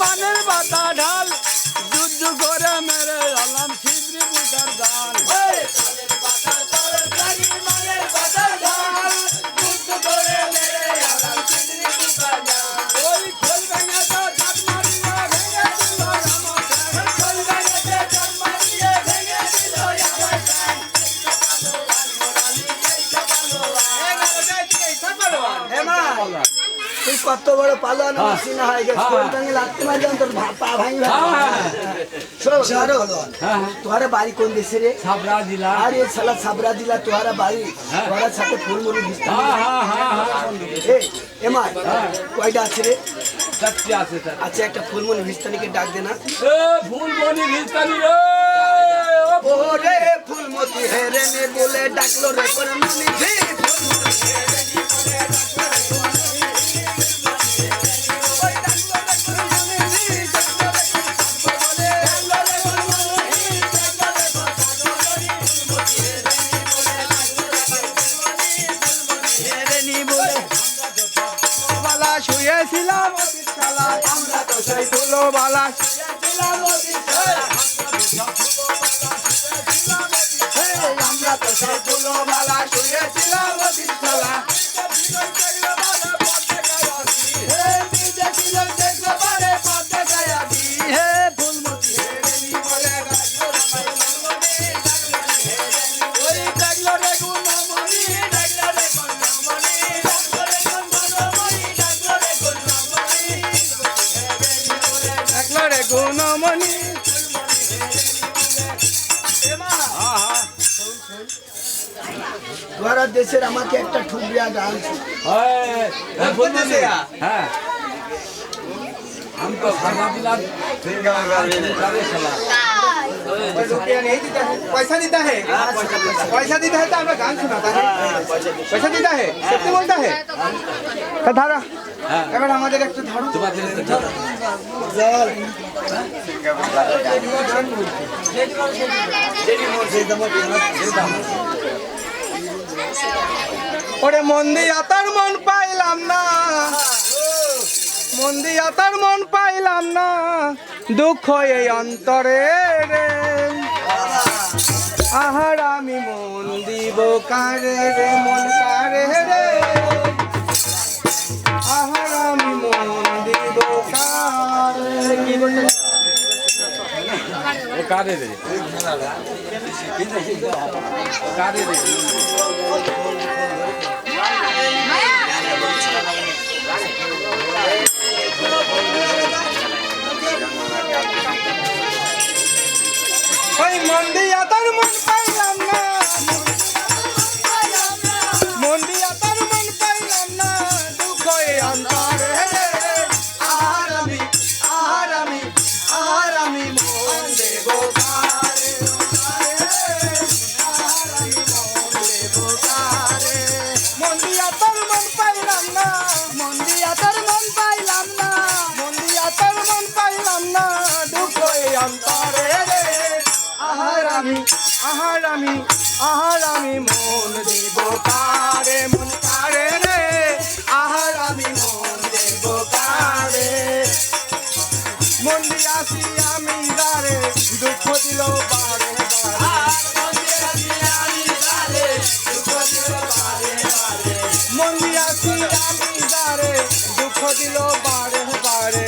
মানের বাতা ঢাল যুদ্ধ করে মেরে আলাম তুই কত বড় পালোয়ান হয়ে। গেছে হ্যাঁ। লাগতে মারলে তোর পা ভাঙি হ্যাঁ। বাড়ি কোন দেশে রে? সাবরা দিলা আরে সালা সাবরা দিলা তোমারা বাড়ি। তোমার সাথে ফুলমুড়ি ভিস্তা হ্যাঁ হ্যাঁ হ্যাঁ হ্যাঁ। এ এমাই কয়টা আছে রে? আচ্ছা একটা ফুলমুড়ি ভিস্তানিকে ডাক দে না। এ ফুল বনি ভিস্তানি রে। ওরে ফুলমতি হেরে নে বলে ডাকলো রে মনি জি বালা শুয়েছিলাম তো সেই বালা আমরা তো সেই ফুলো বালা শুয়েছিলাম গুণমণি তোমারা দেশের আমাকে একটা ঠুকরিয়া গান হ্যাঁ हमको खाना पिला पैसा देता है पैसा देता है तो हमें गान सुनाता है पैसा देता है सत्य बोलता है तो धारा এবার আমাদের একটু ধরো ওরে মন দিয়া তার মন পাইলাম না। মন দিয়া তার মন পাইলাম না। দুঃখ এই অন্তরে রে। আহার আমি মন দিব কারে রে মন কারে রে। 打对对，对来！আমি, আহার আমি আহার আমি মন দিব কারে, মন কারে রে? আহার আমি মন দেব কারে? মন দিয়াছি আমি দারে দুঃখ দিল বারে মন দিয়াছি আমি দারে দুঃখ দিল বারে বারে।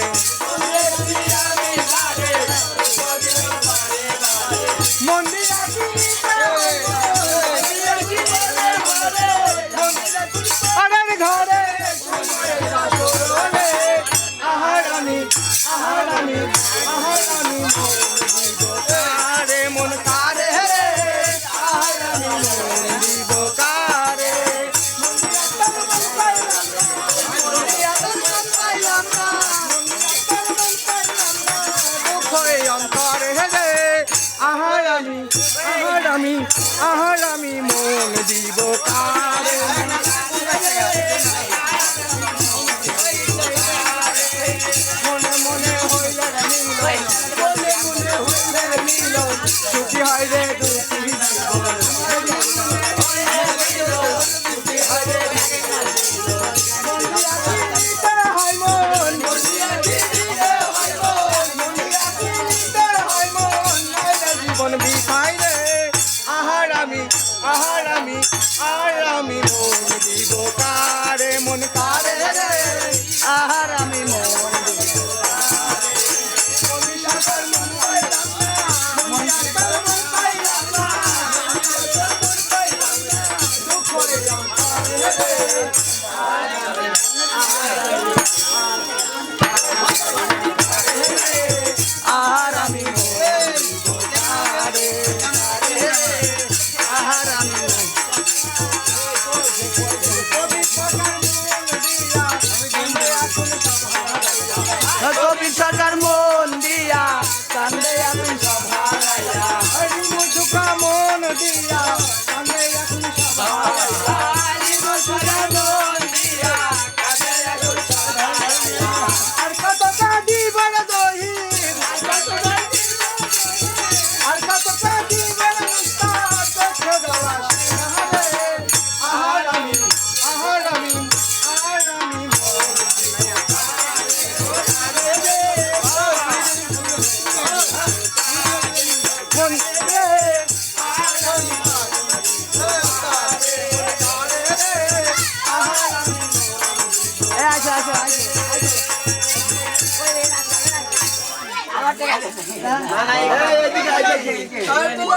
আহার আমি মন দিব কারে? আমি আর আমি আর আমি মন দিব কারে, মন কারে রে। আর আমি মন আর আমি কবি সরকার মন দিয়া কান্দে এখন সভায় আবার